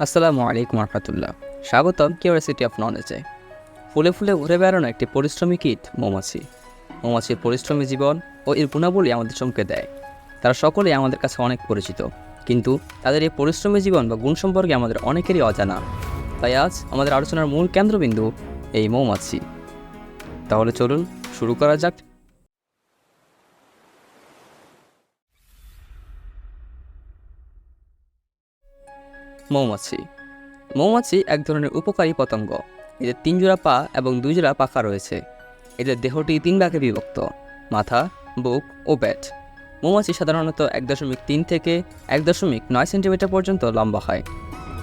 আসসালামু আলাইকুম রহমতুল্লাহ স্বাগতম কিউরিয়াসিটি অফ নলেজে। ফুলে ফুলে ঘুরে বেড়ানো একটি পরিশ্রমী কীট, মৌমাছি। মৌমাছির পরিশ্রমী জীবন ও এর গুণাবলী আমাদের চমকে দেয়। তারা সকলেই আমাদের কাছে অনেক পরিচিত, কিন্তু তাদের এই পরিশ্রমী জীবন বা গুণ সম্পর্কে আমাদের অনেকেরই অজানা। তাই আজ আমাদের আলোচনার মূল কেন্দ্রবিন্দু এই মৌমাছি। তাহলে চলুন শুরু করা যাক মৌমাছি। মৌমাছি এক ধরনের উপকারী পতঙ্গ। এদের তিন জোড়া পা এবং দুই জোড়া পাখা রয়েছে। এদের দেহটি তিন ভাগে বিভক্ত, মাথা, বুক ও ব্যাট মৌমাছি সাধারণত এক দশমিক তিন থেকে এক দশমিক নয় সেন্টিমিটার পর্যন্ত লম্বা হয়।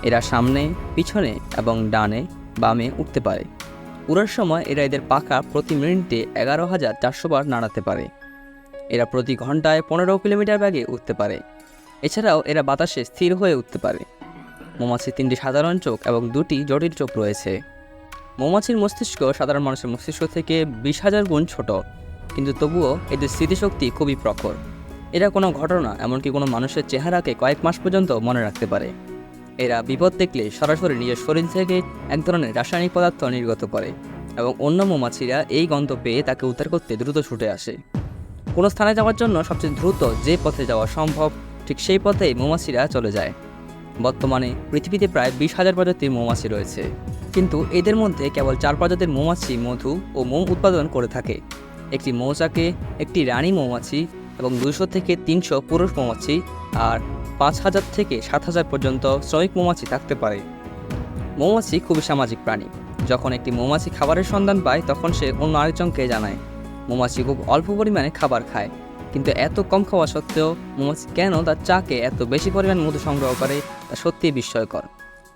এরা সামনে, পিছনে এবং ডানে, বামে উঠতে পারে। উড়ার সময় এরা এদের পাখা প্রতি মিনিটে এগারো হাজার চারশো বার নাড়াতে পারে। এরা প্রতি ঘন্টায় পনেরো কিলোমিটার ব্যাগে উঠতে পারে। এছাড়াও এরা বাতাসে স্থির হয়ে উঠতে পারে। মৌমাছির তিনটি সাধারণ চোখ এবং দুটি জটিল চোখ রয়েছে। মৌমাছির মস্তিষ্ক সাধারণ মানুষের মস্তিষ্ক থেকে বিশ হাজার গুণ ছোট, কিন্তু তবুও এদের স্মৃতিশক্তি খুবই প্রখর। এরা কোনো ঘটনা, এমনকি কোনো মানুষের চেহারাকে কয়েক মাস পর্যন্ত মনে রাখতে পারে। এরা বিপদ দেখলে সরাসরি নিজের শরীর থেকে এক ধরনের রাসায়নিক পদার্থ নির্গত করে এবং অন্য মৌমাছিরা এই গন্ধ পেয়ে তাকে উদ্ধার করতে দ্রুত ছুটে আসে। কোনো স্থানে যাওয়ার জন্য সবচেয়ে দ্রুত যে পথে যাওয়া সম্ভব, ঠিক সেই পথেই মৌমাছিরা চলে যায়। বর্তমানে পৃথিবীতে প্রায় বিশ হাজার প্রজাতির মৌমাছি রয়েছে। কিন্তু এদের মধ্যে কেবল চার প্রজাতির মৌমাছি, মধু ও মোম উৎপাদন করে থাকে। একটি মৌচাকে একটি রানী মৌমাছি এবং দুশো থেকে তিনশো পুরুষ মৌমাছি আর পাঁচ হাজার থেকে সাত হাজার পর্যন্ত শ্রমিক মৌমাছি থাকতে পারে। মৌমাছি খুবই সামাজিক প্রাণী। যখন একটি মৌমাছি খাবারের সন্ধান পায়, তখন সে অন্য আরেকজনকে জানায়। মৌমাছি খুব অল্প পরিমাণে খাবার খায়। কিন্তু এত কম খাওয়া সত্ত্বেও মৌমাছি কেন তার চাকে এত বেশি পরিমাণ মধু সংগ্রহ করে তা সত্যিই বিস্ময়কর।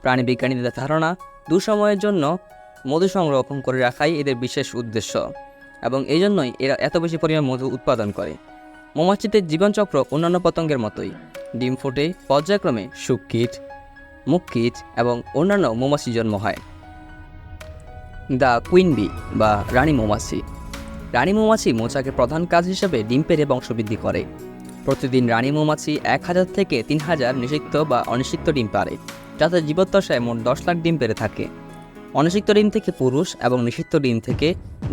প্রাণীবিজ্ঞানীদের ধারণা, দুঃসময়ের জন্য মধু সংরক্ষণ করে রাখাই এদের বিশেষ উদ্দেশ্য এবং এই জন্যই এরা এত বেশি পরিমাণ মধু উৎপাদন করে। মৌমাছিদের জীবনচক্র অন্যান্য পতঙ্গের মতোই। ডিম ফোটে, পর্যায়ক্রমে শুককীট মুখকীট এবং অন্যান্য মৌমাছি জন্ম হয়। দ্য কুইন বি বা রানী মৌমাছি। রানী মৌমাছি মৌচাকের প্রধান কাজ হিসেবে ডিম পেড়ে বংশবৃদ্ধি করে। প্রতিদিন রানী মৌমাছি এক হাজার থেকে তিন হাজার নিষিক্ত বা অনিষিক্ত ডিম পারে যাতে জীবদ্দশায় মোট দশ লাখ ডিম পেড়ে থাকে। অনিষিক্ত ডিম থেকে পুরুষ এবং নিষিক্ত ডিম থেকে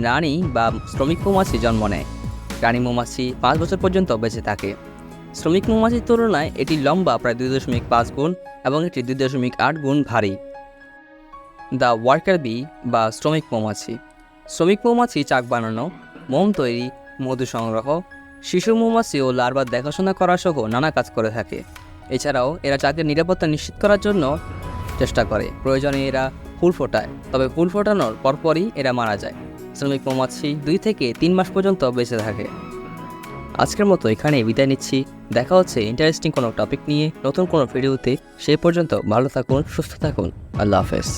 রানী বা শ্রমিক মৌমাছি জন্ম নেয়। রানী মৌমাছি পাঁচ বছর পর্যন্ত বেঁচে থাকে। শ্রমিক মৌমাছির তুলনায় এটি লম্বা, প্রায় দুই দশমিক পাঁচ গুণ এবং এটি দুই দশমিক আট গুণ ভারী। দ্য ওয়ার্কার বি বা শ্রমিক মৌমাছি। শ্রমিক মৌমাছি চাক বানানো মোম তৈরি, মধু সংগ্রহ, শিশু মৌমাছি ও লার্বার দেখাশোনা করা সহ নানা কাজ করে থাকে। এছাড়াও এরা চাকরির নিরাপত্তা নিশ্চিত করার জন্য চেষ্টা করে। প্রয়োজনে এরা ফুল ফোটায়, তবে ফুল ফোটানোর পরপরই এরা মারা যায়। শ্রমিক মৌমাছি দুই থেকে তিন মাস পর্যন্ত বেঁচে থাকে। আজকের মতো এখানে বিদায় নিচ্ছি। দেখা হচ্ছে ইন্টারেস্টিং কোনো টপিক নিয়ে। নতুন কোনো ভিডিওতে সেই পর্যন্ত ভালো থাকুন, সুস্থ থাকুন। আল্লাহ হাফেজ।